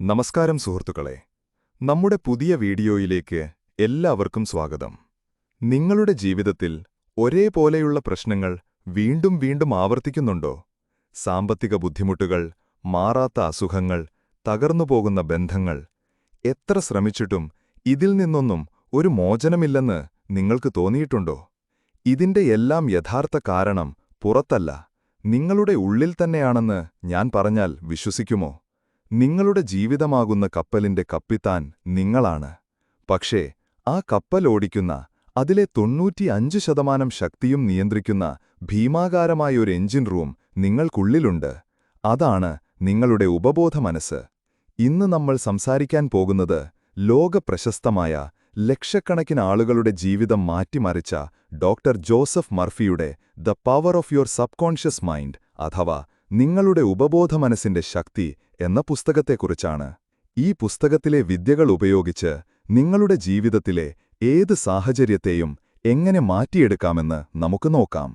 നമസ്കാരം സുഹൃത്തുക്കളെ. നമ്മുടെ പുതിയ വീഡിയോയിലേക്ക് എല്ലാവർക്കും സ്വാഗതം. നിങ്ങളുടെ ജീവിതത്തിൽ ഒരേപോലെയുള്ള പ്രശ്നങ്ങൾ വീണ്ടും വീണ്ടും ആവർത്തിക്കുന്നുണ്ടോ? സാമ്പത്തിക ബുദ്ധിമുട്ടുകൾ മാറാത്ത അസുഖങ്ങൾ തകർന്നുപോകുന്ന ബന്ധങ്ങൾ എത്ര ശ്രമിച്ചിട്ടും ഇതിൽ നിന്നൊന്നും ഒരു മോചനമില്ലെന്ന് നിങ്ങൾക്ക് തോന്നിയിട്ടുണ്ടോ? ഇതിന്റെ എല്ലാം യഥാർത്ഥ കാരണം പുറത്തല്ല നിങ്ങളുടെ ഉള്ളിൽ തന്നെയാണെന്ന് ഞാൻ പറഞ്ഞാൽ വിശ്വസിക്കുമോ? നിങ്ങളുടെ ജീവിതമാകുന്ന കപ്പലിന്റെ കപ്പിത്താൻ നിങ്ങളാണ്. പക്ഷേ ആ കപ്പൽ ഓടിക്കുന്ന അതിലെ തൊണ്ണൂറ്റിയഞ്ച് ശതമാനം ശക്തിയും നിയന്ത്രിക്കുന്ന ഭീമാകാരമായൊരു എഞ്ചിൻ റൂം നിങ്ങൾക്കുള്ളിലുണ്ട്. അതാണ് നിങ്ങളുടെ ഉപബോധ മനസ്സ്. ഇന്ന് നമ്മൾ സംസാരിക്കാൻ പോകുന്നത് ലോകപ്രശസ്തമായ ലക്ഷക്കണക്കിന് ആളുകളുടെ ജീവിതം മാറ്റിമറിച്ച doctor Joseph മർഫിയുടെ the power of your subconscious mind അഥവാ നിങ്ങളുടെ ഉപബോധ മനസ്സിന്റെ ശക്തി എന്ന പുസ്തകത്തെക്കുറിച്ചാണ്. ഈ പുസ്തകത്തിലെ വിദ്യകൾ ഉപയോഗിച്ച് നിങ്ങളുടെ ജീവിതത്തിലെ ഏത് സാഹചര്യത്തെയും എങ്ങനെ മാറ്റിയെടുക്കാമെന്ന് നമുക്ക് നോക്കാം.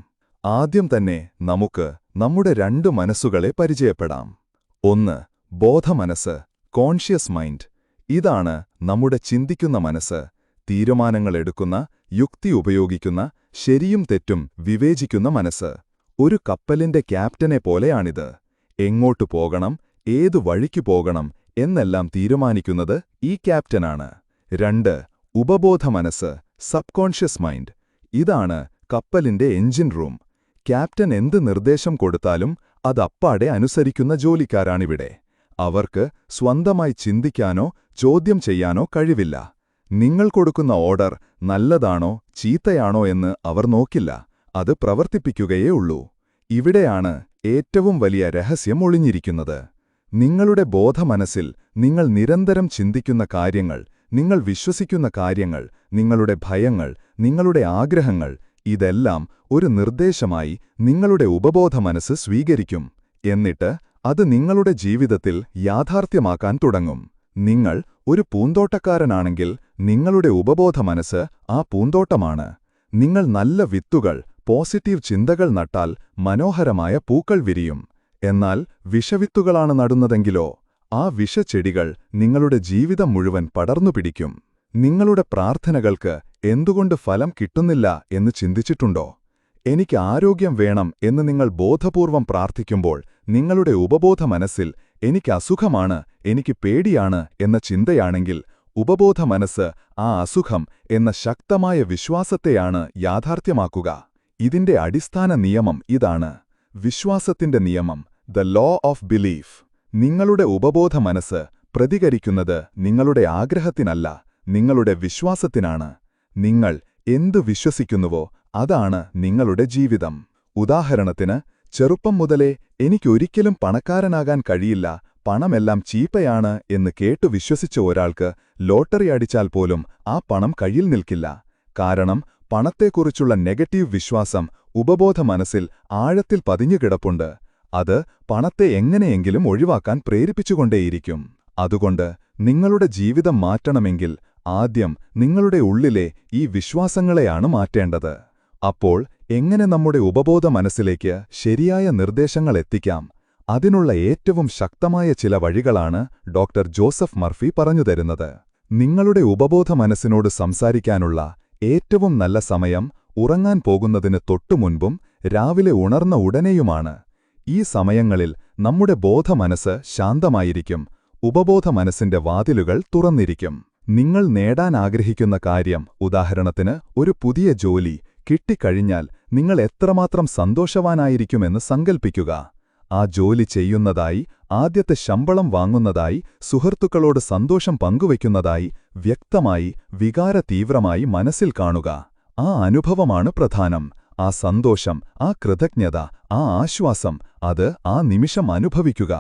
ആദ്യം തന്നെ നമുക്ക് നമ്മുടെ രണ്ട് മനസ്സുകളെ പരിചയപ്പെടാം. ഒന്ന് ബോധമനസ് കോൺഷ്യസ് മൈൻഡ് ഇതാണ് നമ്മുടെ ചിന്തിക്കുന്ന മനസ്സ് തീരുമാനങ്ങൾ എടുക്കുന്ന യുക്തി ഉപയോഗിക്കുന്ന ശരിയും തെറ്റും വിവേചിക്കുന്ന മനസ്സ്. ഒരു കപ്പലിന്റെ ക്യാപ്റ്റനെ പോലെയാണിത്. എങ്ങോട്ടു പോകണം ഏതു വഴിക്കു പോകണം എന്നെല്ലാം തീരുമാനിക്കുന്നത് ഈ ക്യാപ്റ്റനാണ്. രണ്ട് ഉപബോധ മനസ്സ് സബ്കോൺഷ്യസ് മൈൻഡ്. ഇതാണ് കപ്പലിന്റെ എഞ്ചിൻ റൂം. ക്യാപ്റ്റൻ എന്ത് നിർദ്ദേശം കൊടുത്താലും അതപ്പാടെ അനുസരിക്കുന്ന ജോലിക്കാരാണിവിടെ. അവർക്ക് സ്വന്തമായി ചിന്തിക്കാനോ ചോദ്യം ചെയ്യാനോ കഴിവില്ല. നിങ്ങൾ കൊടുക്കുന്ന ഓർഡർ നല്ലതാണോ ചീത്തയാണോ എന്ന് അവർ നോക്കില്ല. അത് പ്രവർത്തിപ്പിക്കുകയേ ഉള്ളൂ. ഇവിടെയാണ് ഏറ്റവും വലിയ രഹസ്യം ഒളിഞ്ഞിരിക്കുന്നത്. നിങ്ങളുടെ ബോധമനസ്സിൽ നിങ്ങൾ നിരന്തരം ചിന്തിക്കുന്ന കാര്യങ്ങൾ നിങ്ങൾ വിശ്വസിക്കുന്ന കാര്യങ്ങൾ നിങ്ങളുടെ ഭയങ്ങൾ നിങ്ങളുടെ ആഗ്രഹങ്ങൾ ഇതെല്ലാം ഒരു നിർദ്ദേശമായി നിങ്ങളുടെ ഉപബോധ മനസ്സ് സ്വീകരിക്കും. എന്നിട്ട് അത് നിങ്ങളുടെ ജീവിതത്തിൽ യാഥാർത്ഥ്യമാക്കാൻ തുടങ്ങും. നിങ്ങൾ ഒരു പൂന്തോട്ടക്കാരനാണെങ്കിൽ നിങ്ങളുടെ ഉപബോധ മനസ്സ് ആ പൂന്തോട്ടമാണ്. നിങ്ങൾ നല്ല വിത്തുകൾ പോസിറ്റീവ് ചിന്തകൾ നട്ടാൽ മനോഹരമായ പൂക്കൾ വിരിയും. എന്നാൽ വിഷവിത്തുകളാണ് നടുന്നതെങ്കിലോ ആ വിഷച്ചെടികൾ നിങ്ങളുടെ ജീവിതം മുഴുവൻ പടർന്നു പിടിക്കും. നിങ്ങളുടെ പ്രാർത്ഥനകൾക്ക് എന്തുകൊണ്ട് ഫലം കിട്ടുന്നില്ല എന്ന് ചിന്തിച്ചിട്ടുണ്ടോ? എനിക്ക് ആരോഗ്യം വേണം എന്ന് നിങ്ങൾ ബോധപൂർവം പ്രാർത്ഥിക്കുമ്പോൾ നിങ്ങളുടെ ഉപബോധ മനസ്സിൽ എനിക്ക് അസുഖമാണ് എനിക്ക് പേടിയാണ് എന്ന ചിന്തയാണെങ്കിൽ ഉപബോധ മനസ്സ് ആ അസുഖം എന്ന ശക്തമായ വിശ്വാസത്തെയാണ് യാഥാർത്ഥ്യമാക്കുക. ഇതിന്റെ അടിസ്ഥാന നിയമം ഇതാണ്. വിശ്വാസത്തിന്റെ നിയമം. ദ ലോ ഓഫ് ബിലീഫ് നിങ്ങളുടെ ഉപബോധ മനസ്സ് പ്രതികരിക്കുന്നത് നിങ്ങളുടെ ആഗ്രഹത്തിനല്ല നിങ്ങളുടെ വിശ്വാസത്തിനാണ്. നിങ്ങൾ എന്തു വിശ്വസിക്കുന്നുവോ അതാണ് നിങ്ങളുടെ ജീവിതം. ഉദാഹരണത്തിന് ചെറുപ്പം മുതലേ എനിക്കൊരിക്കലും പണക്കാരനാകാൻ കഴിയില്ല പണമെല്ലാം ചീപ്പയാണ് എന്ന് കേട്ടു വിശ്വസിച്ച ഒരാൾക്ക് ലോട്ടറി അടിച്ചാൽ പോലും ആ പണം കയ്യിൽ നിൽക്കില്ല. കാരണം പണത്തെക്കുറിച്ചുള്ള നെഗറ്റീവ് വിശ്വാസം ഉപബോധ മനസ്സിൽ ആഴത്തിൽ പതിഞ്ഞുകിടപ്പുണ്ട്. അത് പണത്തെ എങ്ങനെയെങ്കിലും ഒഴിവാക്കാൻ പ്രേരിപ്പിച്ചുകൊണ്ടേയിരിക്കും. അതുകൊണ്ട് നിങ്ങളുടെ ജീവിതം മാറ്റണമെങ്കിൽ ആദ്യം നിങ്ങളുടെ ഉള്ളിലെ ഈ വിശ്വാസങ്ങളെയാണ് മാറ്റേണ്ടത്. അപ്പോൾ എങ്ങനെ നമ്മുടെ ഉപബോധ മനസ്സിലേക്ക് ശരിയായ നിർദ്ദേശങ്ങൾ എത്തിക്കാം? അതിനുള്ള ഏറ്റവും ശക്തമായ ചില വഴികളാണ് ഡോക്ടർ ജോസഫ് മർഫി പറഞ്ഞുതരുന്നത് നിങ്ങളുടെ ഉപബോധ മനസ്സിനോട് സംസാരിക്കാനുള്ള ഏറ്റവും നല്ല സമയം ഉറങ്ങാൻ പോകുന്നതിന് തൊട്ടുമുൻപും രാവിലെ ഉണർന്ന ഉടനെയുമാണ്. ഈ സമയങ്ങളിൽ നമ്മുടെ ബോധമനസ് ശാന്തമായിരിക്കും ഉപബോധ മനസ്സിന്റെ വാതിലുകൾ തുറന്നിരിക്കും. നിങ്ങൾ നേടാൻ ആഗ്രഹിക്കുന്ന കാര്യം ഉദാഹരണത്തിന് ഒരു പുതിയ ജോലി കിട്ടിക്കഴിഞ്ഞാൽ നിങ്ങൾ എത്രമാത്രം സന്തോഷവാനായിരിക്കുമെന്ന് സങ്കൽപ്പിക്കുക. ആ ജോലി ചെയ്യുന്നതായി ആദ്യത്തെ ശമ്പളം വാങ്ങുന്നതായി സുഹൃത്തുക്കളോട് സന്തോഷം പങ്കുവയ്ക്കുന്നതായി വ്യക്തമായി വികാരതീവ്രമായി മനസ്സിൽ കാണുക. ആ അനുഭവമാണ് പ്രധാനം. ആ സന്തോഷം ആ കൃതജ്ഞത ആ ആശ്വാസം അത് ആ നിമിഷം അനുഭവിക്കുക.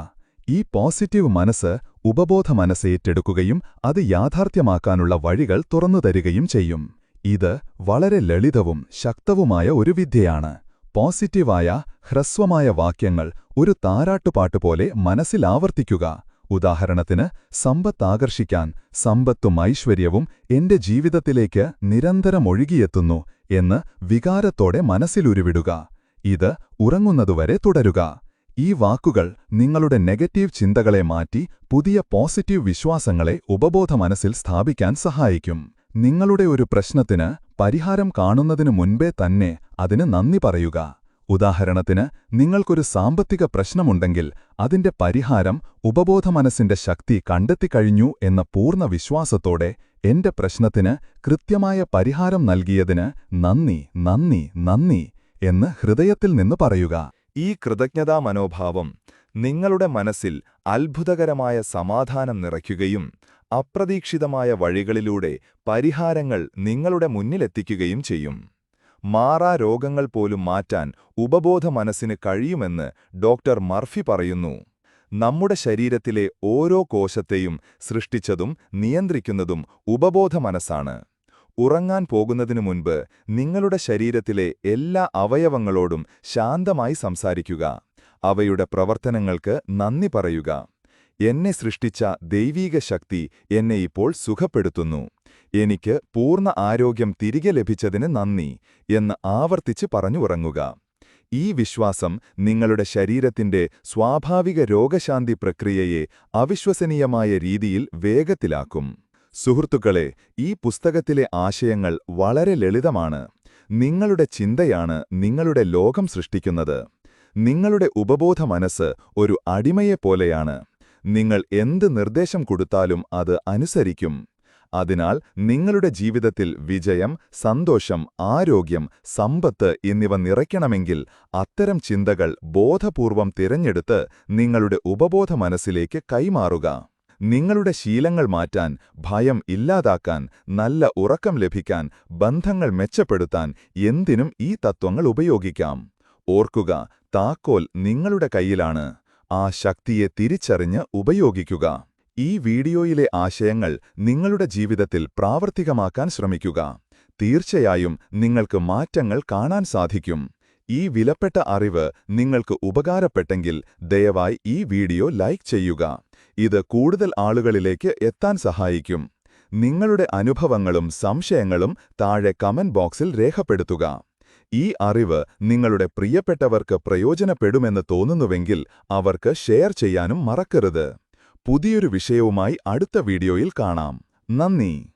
ഈ പോസിറ്റീവ് മനസ്സ് ഉപബോധ മനസ്സ് ഏറ്റെടുക്കുകയും അത് യാഥാർത്ഥ്യമാക്കാനുള്ള വഴികൾ തുറന്നുതരികയും ചെയ്യും. ഇത് വളരെ ലളിതവും ശക്തവുമായ ഒരു വിദ്യയാണ്. പോസിറ്റീവായ ഹ്രസ്വമായ വാക്യങ്ങൾ ഒരു താരാട്ടുപാട്ട് പോലെ മനസ്സിൽ ആവർത്തിക്കുക. ഉദാഹരണത്തിന് സമ്പത്ത് ആകർഷിക്കാൻ സമ്പത്തും ഐശ്വര്യവും എന്റെ ജീവിതത്തിലേക്ക് നിരന്തരം ഒഴുകിയെത്തുന്നു. എന്ന് വികാരത്തോടെ മനസ്സിലുരുവിടുക. ഇത് ഉറങ്ങുന്നതുവരെ തുടരുക. ഈ വാക്കുകൾ നിങ്ങളുടെ നെഗറ്റീവ് ചിന്തകളെ മാറ്റി പുതിയ പോസിറ്റീവ് വിശ്വാസങ്ങളെ ഉപബോധ മനസ്സിൽ സ്ഥാപിക്കാൻ സഹായിക്കും. നിങ്ങളുടെ ഒരു പ്രശ്നത്തിന് പരിഹാരം കാണുന്നതിനു മുൻപേ തന്നെ അതിന് നന്ദി പറയുക. ഉദാഹരണത്തിന് നിങ്ങൾക്കൊരു സാമ്പത്തിക പ്രശ്നമുണ്ടെങ്കിൽ അതിന്റെ പരിഹാരം ഉപബോധ മനസ്സിന്റെ ശക്തി കണ്ടെത്തിക്കഴിഞ്ഞു എന്ന പൂർണ വിശ്വാസത്തോടെ എന്റെ പ്രശ്നത്തിന് കൃത്യമായ പരിഹാരം നൽകിയതിന് നന്ദി നന്ദി നന്ദി എന്ന് ഹൃദയത്തിൽ നിന്ന് പറയുക. ഈ കൃതജ്ഞതാ മനോഭാവം നിങ്ങളുടെ മനസ്സിൽ അത്ഭുതകരമായ സമാധാനം നിറയ്ക്കുകയും അപ്രതീക്ഷിതമായ വഴികളിലൂടെ പരിഹാരങ്ങൾ നിങ്ങളുടെ മുന്നിലെത്തിക്കുകയും ചെയ്യും. മാറാ രോഗങ്ങൾ പോലും മാറ്റാൻ ഉപബോധ മനസ്സിന് കഴിയുമെന്ന് ഡോക്ടർ മർഫി പറയുന്നു. നമ്മുടെ ശരീരത്തിലെ ഓരോ കോശത്തെയും സൃഷ്ടിച്ചതും നിയന്ത്രിക്കുന്നതും ഉപബോധ മനസ്സാണ്. ഉറങ്ങാൻ പോകുന്നതിനു മുൻപ് നിങ്ങളുടെ ശരീരത്തിലെ എല്ലാ അവയവങ്ങളോടും ശാന്തമായി സംസാരിക്കുക. അവയുടെ പ്രവർത്തനങ്ങൾക്ക് നന്ദി പറയുക. എന്നെ സൃഷ്ടിച്ച ദൈവീക ശക്തി എന്നെ ഇപ്പോൾ സുഖപ്പെടുത്തുന്നു. എനിക്ക് പൂർണ ആരോഗ്യം തിരികെ ലഭിച്ചതിന് നന്ദി എന്ന് ആവർത്തിച്ച് പറഞ്ഞുറങ്ങുക. ഈ വിശ്വാസം നിങ്ങളുടെ ശരീരത്തിന്റെ സ്വാഭാവിക രോഗശാന്തി പ്രക്രിയയെ അവിശ്വസനീയമായ രീതിയിൽ വേഗത്തിലാക്കും. സുഹൃത്തുക്കളെ ഈ പുസ്തകത്തിലെ ആശയങ്ങൾ വളരെ ലളിതമാണ്. നിങ്ങളുടെ ചിന്തയാണ് നിങ്ങളുടെ ലോകം സൃഷ്ടിക്കുന്നത്. നിങ്ങളുടെ ഉപബോധ മനസ്സ് ഒരു അടിമയെപ്പോലെയാണ് നിങ്ങൾ എന്ത് നിർദ്ദേശം കൊടുത്താലും അത് അനുസരിക്കും. അതിനാൽ നിങ്ങളുടെ ജീവിതത്തിൽ വിജയം സന്തോഷം ആരോഗ്യം സമ്പത്ത് എന്നിവ നിറയ്ക്കണമെങ്കിൽ അത്തരം ചിന്തകൾ ബോധപൂർവം തിരഞ്ഞെടുത്ത് നിങ്ങളുടെ ഉപബോധ മനസ്സിലേക്ക് കൈമാറുക. നിങ്ങളുടെ ശീലങ്ങൾ മാറ്റാൻ ഭയം ഇല്ലാതാക്കാൻ നല്ല ഉറക്കം ലഭിക്കാൻ ബന്ധങ്ങൾ മെച്ചപ്പെടുത്താൻ എന്തിനും ഈ തത്വങ്ങൾ ഉപയോഗിക്കാം. ഓർക്കുക താക്കോൽ നിങ്ങളുടെ കയ്യിലാണ്. ആ ശക്തിയെ തിരിച്ചറിഞ്ഞ് ഉപയോഗിക്കുക. ഈ വീഡിയോയിലെ ആശയങ്ങൾ നിങ്ങളുടെ ജീവിതത്തിൽ പ്രാവർത്തികമാക്കാൻ ശ്രമിക്കുക. തീർച്ചയായും നിങ്ങൾക്ക് മാറ്റങ്ങൾ കാണാൻ സാധിക്കും. ഈ വിലപ്പെട്ട അറിവ് നിങ്ങൾക്ക് ഉപകാരപ്പെട്ടെങ്കിൽ ദയവായി ഈ വീഡിയോ ലൈക്ക് ചെയ്യുക. ഇത് കൂടുതൽ ആളുകളിലേക്ക് എത്താൻ സഹായിക്കും. നിങ്ങളുടെ അനുഭവങ്ങളും സംശയങ്ങളും താഴെ കമന്റ് ബോക്സിൽ രേഖപ്പെടുത്തുക. ഈ അറിവ് നിങ്ങളുടെ പ്രിയപ്പെട്ടവർക്ക് പ്രയോജനപ്പെടുമെന്ന് തോന്നുന്നുവെങ്കിൽ അവർക്ക് ഷെയർ ചെയ്യാനും മറക്കരുത്. പുതിയൊരു വിഷയവുമായി അടുത്ത വീഡിയോയിൽ കാണാം. നന്ദി.